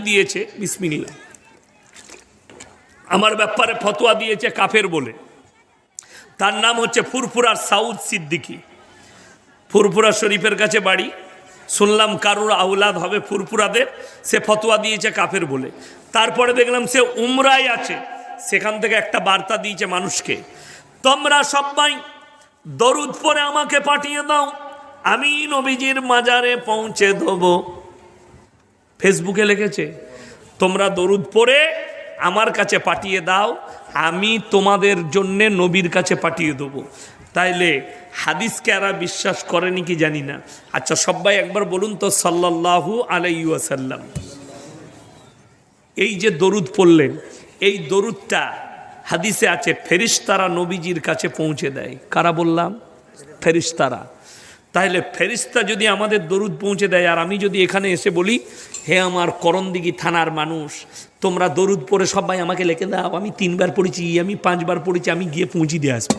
দিয়েছে বিসমিল্লা আমার ব্যাপারে ফতোয়া দিয়েছে কাফের বলে। তার নাম হচ্ছে ফুরফুরার সাউদ সিদ্দিকী। ফুরফুরা শরীফের কাছে বাড়ি। শুনলাম কারুর আউলাদ হবে ফুরফুরাদের, সে ফতোয়া দিয়েছে কাফের বলে। তারপরে দেখলাম সে উমরাই আছে। সেখান থেকে একটা বার্তা দিয়েছে মানুষকে, তোমরা সবাই দরুদ পরে আমাকে পাঠিয়ে দাও, আমি নবীজির মাজারে পৌঁছে দেবো। ফেসবুকে লিখেছে, তোমরা দরুদ পড়ে আমার কাছে পাঠিয়ে দাও, আমি তোমাদের জন্যে নবীর কাছে পাঠিয়ে দেবো। তাইলে হাদিসকে এরা বিশ্বাস করেনি কি জানি না। আচ্ছা সবাই একবার বলুন তো, সাল্লাল্লাহু আলাইসাল্লাম এই যে দরুদ পড়লেন, এই দরুদটা হাদিসে আছে, ফেরিস্তারা নবীজির কাছে পৌঁছে দেয়। কারা বললাম? ফেরিস্তারা। তাহলে ফেরিস্তা যদি আমাদের দরুদ পৌঁছে দেয়, আর আমি যদি এখানে এসে বলি, হে আমার করণদিঘি থানার মানুষ, তোমরা দরুদ পড়ে সবাই আমাকে লিখে দাও, আমি তিনবার পড়েছি, আমি পাঁচবার পড়েছি, আমি গিয়ে পৌঁছে দিয়ে আসব।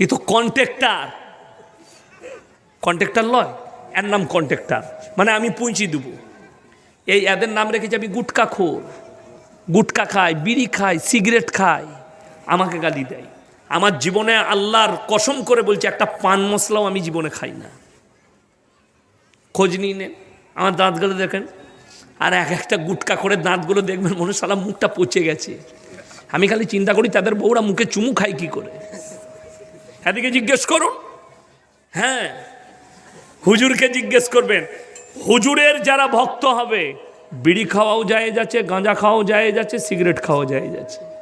এ তো কন্ট্রাক্টার। কন্ট্রাক্টার লয়, এর নাম কন্ট্রাক্টার। মানে আমি পৌঁছে দেবো। এই এদের নাম রেখেছি আমি গুটকা খোর। গুটকা খাই বিড়ি খাই সিগারেট খাই আমাকে গালি দেয়। আমার জীবনে আল্লাহর কসম করে বলছি, একটা পান মশলাও আমি জীবনে খাই না। খোঁজ নিয়ে নেন আমার দাঁতগুলো দেখেন। আর এক একটা গুটকা করে দাঁতগুলো দেখবেন, মনে সালা মুখটা পচে গেছে। আমি খালি চিন্তা করি, তাদের বউরা মুখে চুমু খায় কি করে? এদিকে জিজ্ঞেস করুন। হ্যাঁ হুজুরকে জিজ্ঞেস করবেন, হুজুরের যারা ভক্ত হবে, বিড়ি খাওয়াও যায় যাচ্ছে গাঁজা খাওয়াও যায় যাচ্ছে সিগারেট খাওয়াও যায় যাচ্ছে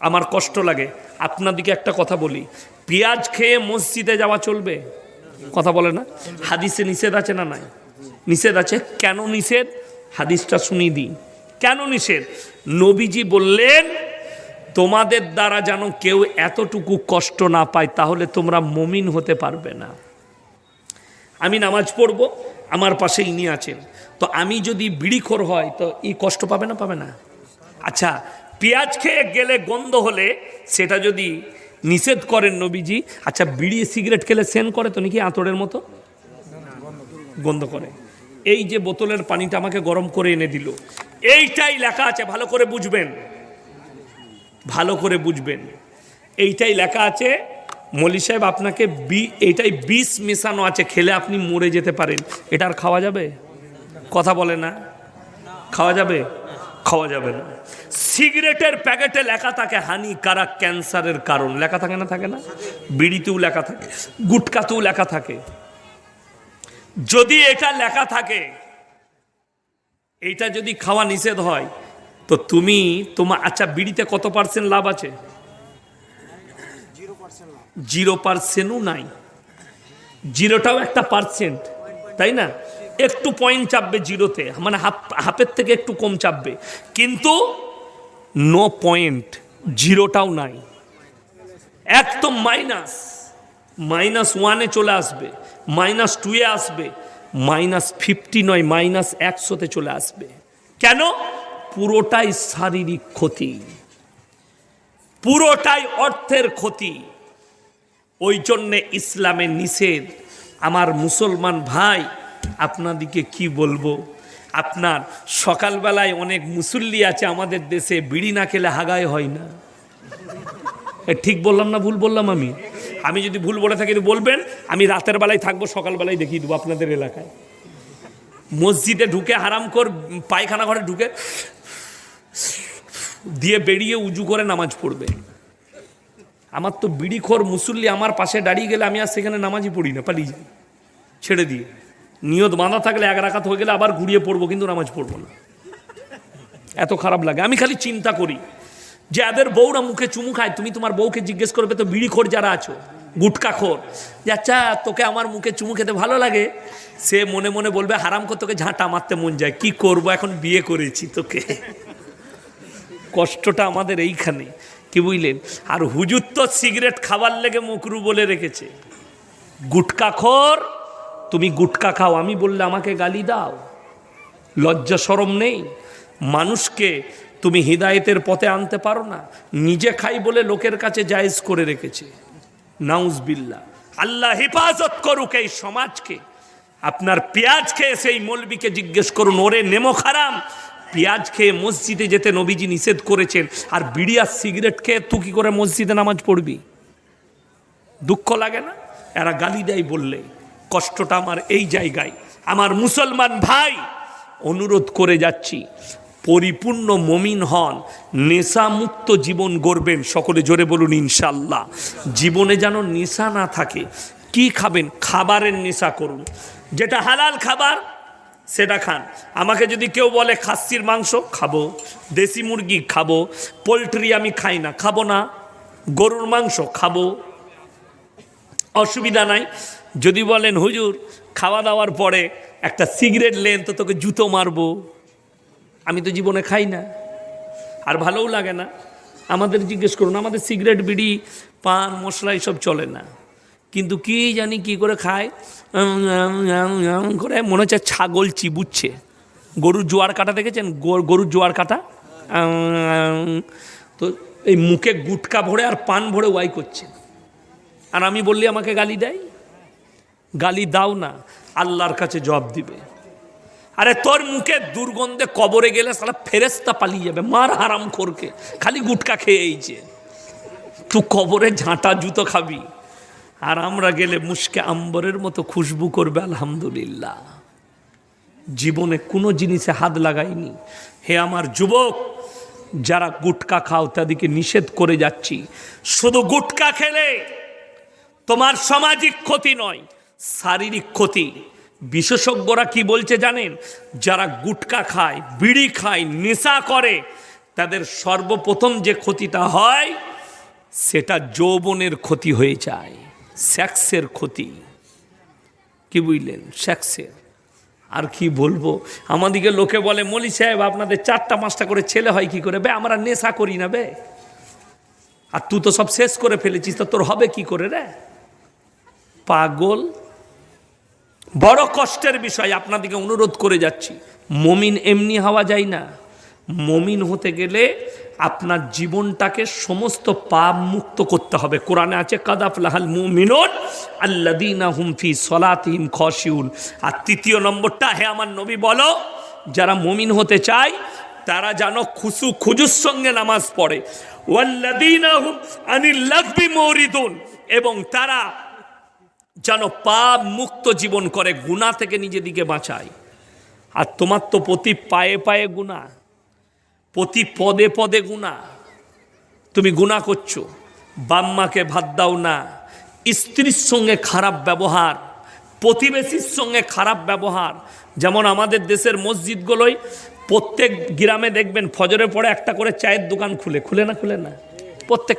আমার কষ্ট লাগে। আপনাদিকে একটা কথা বলি। পেঁয়াজ খেয়ে মসজিদে যাওয়া চলবে? কথা বলে না? হাদিসে নিষেধ আছে না নাই? নিষেধ আছে। কেন নিষেধ? হাদিসটা শুনিয়ে দিই। কেন নিষেধ? নবীজি বললেন, তোমাদের দ্বারা যেন কেউ এতটুকু কষ্ট না পায়, তাহলে তোমরা মমিন হতে পারবে না। আমি নামাজ পড়ব, আমার পাশে ইনি আছেন। তো আমি যদি বিড়িখোর হয়, তো এই কষ্ট পাবে না পাবে না? আচ্ছা পেঁয়াজ খেয়ে গেলে গন্ধ হলে সেটা যদি নিষেধ করেন নবীজি আচ্ছা বিড়ি সিগারেট খেলে সেন করে তো নাকি আঁতরের মতো? গন্ধ করে। এই যে বোতলের পানিটা আমাকে গরম করে এনে দিল, এইটাই লেখা আছে, ভালো করে বুঝবেন। ভালো করে বুঝবেন। এইটাই লেখা আছে, মলি সাহেব আপনাকে বি, এইটাই বিষ মেশানো আছে, খেলে আপনি মরে যেতে পারেন। এটা আর খাওয়া যাবে? কথা বলে না? খাওয়া যাবে? খাওয়া যাবে না। সিগারেটের প্যাকেটে লেখা থাকে হানিকারক ক্যান্সারের কারণ? লেখা থাকে না থাকে না? বিড়িতেও লেখা থাকে, গুটকাতেও লেখা থাকে। যদি এটা লেখা থাকে, এটা যদি খাওয়া নিষেধ হয়, তো তুমি তোমার আচ্ছা বিড়িতে কত পার্সেন্ট লাভ আছে? জিরো পার্সেন্টও নাই। জিরোটাও একটা পার্সেন্ট, তাই না? একটু পয়েন্ট চাপবে জিরোতে মানে হাফ, হাফের থেকে একটু কম চাপবে। কিন্তু নো পয়েন্ট জিরোটাও নাই। একদম মাইনাস মাইনাস ওয়ানে চলে আসবে মাইনাস টুয়ে আসবে মাইনাস ফিফটি নয় মাইনাস একশোতে চলে আসবে। কেন? পুরোটাই শারীরিক ক্ষতি। পুরোটাই অর্থের ক্ষতি। ওই জন্যে ইসলামের নিষেধ। আমার মুসলমান ভাই আপনাদিকে কি বলব? আপনার সকালবেলায় অনেক মুসল্লি আছে আমাদের দেশে, বিড়ি না খেলে হাগায় হয় না। ঠিক বললাম না ভুল বললাম আমি? আমি যদি ভুল বলে থাকি বলবেন? আমি রাতের বেলায় থাকব, সকালবেলায় দেখিয়ে দেবো আপনাদের এলাকায়। মসজিদে ঢুকে, হারাম কর পায়খানা ঘরে ঢুকে, দিয়ে বেরিয়ে উজু করে নামাজ পড়বে। আমার তো বিড়িখোর মুসল্লি আমার পাশে দাঁড়িয়ে গেলে আমি আর সেখানে নামাজই পড়ি না, পালিয়ে যাই। ছেড়ে দিয়ে। নিয়ত বাঁধা থাকলে এক রাখাত হয়ে গেলে আবার ঘুরিয়ে পড়ব, কিন্তু নামাজ পড়ব না। এত খারাপ লাগে। আমি খালি চিন্তা করি যে এদের বউরা মুখে চুমু খায়, তুমি তোমার বউকে জিজ্ঞেস করবে, তো বিড়িখোর যারা আছো? গুটকাখোর যে আচ্ছা তোকে আমার মুখে চুমু খেতে ভালো লাগে? সে মনে মনে বলবে, হারাম করে তোকে ঝাঁটা মারতে মন যায়। কি করব? এখন বিয়ে করেছি তোকে। কষ্টটা আমাদের এইখানে। কি বুঝলেন? আর হুজুর তো সিগারেট খাবার লেগে মুকরু বলে রেখেছে। গুটকাখোর তুমি গুটকা খাও, আমি বললে আমাকে গালি দাও। লজ্জা সরম নেই। মানুষকে তুমি হৃদায়তের পথে আনতে পারো না। নিজে খাই বলে লোকের কাছে জায়েজ করে রেখেছে। নাউজবিল্লা আল্লাহ হেফাজত করুক এই সমাজকে। আপনার পেঁয়াজ খেয়ে সেই মলবিকে জিজ্ঞেস করুন, ওরে নেমো খারাম, পেঁয়াজ খেয়ে মসজিদে যেতে নবীজি নিষেধ করেছেন আর বিড়ি আর সিগারেট খেয়ে তুই কি করে মসজিদে নামাজ পড়বি? দুঃখ লাগে না? এরা গালি দেয় বললে কষ্টটা আমার এই জায়গায়। আমার মুসলমান ভাই, অনুরোধ করে যাচ্ছি, পরিপূর্ণ মমিন হন, নেশামুক্ত জীবন গড়বেন, সকলে জোরে বলুন ইনশাল্লাহ। জীবনে যেন নেশা না থাকে, কি খাবেন? খাবারের নেশা করুন। যেটা হালাল খাবার, সেটা খান। আমাকে যদি কেউ বলে খাসির মাংস, খাব। দেশি মুরগি, খাব। পোলট্রি আমি খাই না, খাব না। গরুর মাংস, খাব। অসুবিধা নাই। যদি বলেন, হুজুর, খাওয়া দাওয়ার পরে একটা সিগারেট লেন তো তোকে জুতো মারবো। আমি তো জীবনে খাই না। আর ভালোও লাগে না। আমাদের জিজ্ঞেস করুন, আমাদের সিগারেট, বিড়ি, পান, মশলা এসব চলে না। কিন্তু কি জানি কি করে খায়? করে মনে হচ্ছে ছাগল চিবুচ্ছে। গরুর জোয়ার কাটা দেখেছেন? গরুর জোয়ার কাটা? তো এই মুখে গুটকা ভরে আর পান ভরে ওয়াই করছে। আর আমি বললি, আমাকে গালি দেয়? গালি দাও না, আল্লাহর কাছে জবাব দিবে। আরে তোর মুখে দুর্গন্ধে কবরে গেলে সালা ফেরেস্তা পালিয়ে যাবে, মার হারাম খোরকে, খালি গুটকা খেয়ে এইছে তুই কবরে ঝাঁটা জুতো খাবি, আর আমরা গেলে মুশকে আম্বরের মতো খুশবু করবে, আলহামদুলিল্লাহ। জীবনে কোনো জিনিসে হাত লাগাইনি। হে আমার যুবক, যারা গুটকা খাও তাদেরকে নিষেধ করে যাচ্ছি। শুধু গুটকা খেলে তোমার সামাজিক ক্ষতি নয় শারীরিক ক্ষতি। বিশেষজ্ঞরা কি বলছে জানেন? যারা গুটকা খায়, বিড়ি খায়, নেশা করে, তাদের সর্বপ্রথম যে ক্ষতিটা হয়, সেটা যৌবনের ক্ষতি হয়ে যায়, সেক্সের ক্ষতি। কি বুঝলেন? সেক্সের। আর কি বলব? আমাদিকে লোকে বলে, মলি সাহেব, আপনাদের চারটা, পাঁচটা করে ছেলে হয় কি করে? বে, আমরা নেশা করি না বে। আর তুই তো সব শেষ করে ফেলেছিস, তো তোর হবে কি করে রে? পাগল। বড় কষ্টের বিষয় আপনাদেরকে অনুরোধ করে যাচ্ছি। মমিন এমনি হওয়া যায় না। মমিন হতে গেলে আপনার জীবনটাকে সমস্ত পাপ মুক্ত করতে হবে। কোরআনে আছে, কাদাফ লাহাল মুমিনুন আল্লাদিনা হুমফি সলাতিম খসিউন আর তৃতীয় নম্বরটা, হে আমার নবী বলো, যারা মমিন হতে চায়, তারা যেন খুসু খুজুর সঙ্গে নামাজ পড়ে। ওয়াল্লাদিনা হুম আনিল লাগবি মরিদুন। এবং তারা যেন পাপ মুক্ত জীবন করে গুণা থেকে নিজেদিকে বাঁচায়। আর তোমার তো প্রতি পায়ে পায়ে গুণা প্রতি পদে পদে গুণা তুমি গুণা করছ, বাম্মাকে ভাত দাও না, স্ত্রীর সঙ্গে খারাপ ব্যবহার, প্রতিবেশীর সঙ্গে খারাপ ব্যবহার। যেমন আমাদের দেশের মসজিদগুলোই প্রত্যেক গ্রামে দেখবেন, ফজরে পরে একটা করে চায়ের দোকান খুলে খুলে না খুলে না? প্রত্যেক